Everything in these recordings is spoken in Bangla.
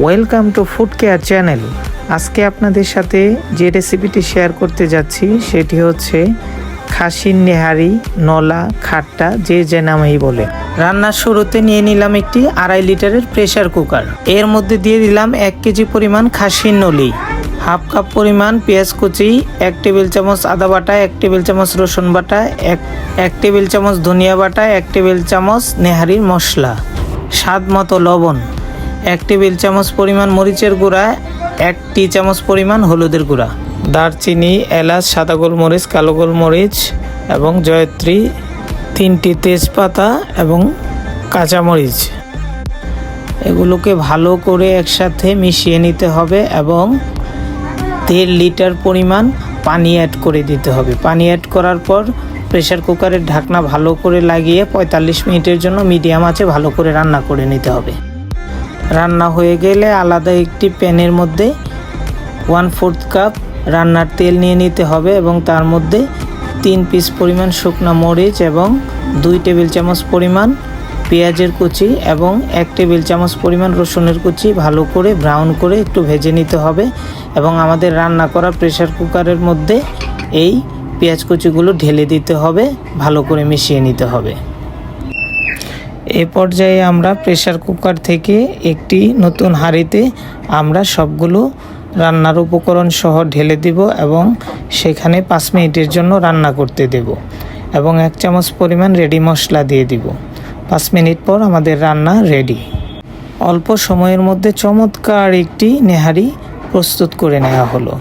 Welcome to food care channel আজকে আপনাদের সাথে যে রেসিপিটি শেয়ার করতে যাচ্ছি, সেটি হচ্ছে খাসির নেহারি, নলা, খাট্টা, যে যে নামেই বলে। রান্নার শুরুতে নিয়ে নিলাম একটি আড়াই লিটারের প্রেসার কুকার এর মধ্যে দিয়ে দিলাম এক কেজি পরিমাণ খাসির নলি, হাফ কাপ পরিমাণ পেঁয়াজ কুচি, এক টেবিল চামচ আদা বাটা, এক টেবিল চামচ রসুন বাটা, এক এক টেবিল চামচ ধনিয়া বাটা, এক টেবিল চামচ নেহারির মশলা। স্বাদ মতো লবণ। এক টেবিল চামচ পরিমাণ মরিচের গুঁড়া, এক টি চামচ পরিমাণ হলুদের গুঁড়া, দারচিনি, এলাচ, সাদা গোলমরিচ, কালো গোলমরিচ এবং জয়ত্রী, তিনটি তেজপাতা এবং কাঁচামরিচ। এগুলোকে ভালো করে একসাথে মিশিয়ে নিতে হবে এবং দেড় লিটার পরিমাণ পানি অ্যাড করে দিতে হবে। পানি অ্যাড করার পর প্রেসার কুকারের ঢাকনা ভালো করে লাগিয়ে পঁয়তাল্লিশ মিনিটের জন্য মিডিয়াম আঁচে ভালো করে রান্না করে নিতে হবে। রান্না হয়ে গেলে আলাদা একটি প্যানের মধ্যে ওয়ান ফোর্থ কাপ রান্নার তেল নিয়ে নিতে হবে এবং তার মধ্যে তিন পিস পরিমাণ শুকনা মরিচ এবং দুই টেবিল চামচ পরিমাণ পেঁয়াজের কুচি এবং এক টেবিল চামচ পরিমাণ রসুনের কুচি ভালো করে ব্রাউন করে একটু ভেজে নিতে হবে এবং আমাদের রান্না করা প্রেসার কুকারের মধ্যে এই পেঁয়াজ কুচিগুলো ঢেলে দিতে হবে, ভালো করে মিশিয়ে নিতে হবে। এ পর্যায়ে আমরা প্রেশার কুকার থেকে একটি নতুন হাঁড়িতে আমরা সবগুলো রান্নার উপকরণ সহ ঢেলে দিব এবং সেখানে পাঁচ মিনিটের জন্য রান্না করতে দেব এবং এক চামচ পরিমাণ রেডি মশলা দিয়ে দিব। পাঁচ মিনিট পর আমাদের রান্না রেডি অল্প সময়ের মধ্যে চমৎকার একটি নেহারি প্রস্তুত করে নেওয়া হলো।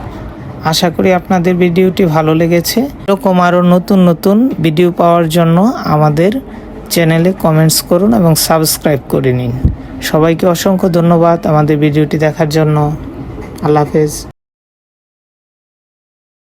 আশা করি আপনাদের ভিডিওটি ভালো লেগেছে। এরকম আরও নতুন নতুন ভিডিও পাওয়ার জন্য আমাদের চ্যানেলে কমেন্টস করুন এবং সাবস্ক্রাইব করে নিন। সবাইকে অসংখ্য ধন্যবাদ আমাদের ভিডিওটি দেখার জন্য। আল্লাহ হাফেজ।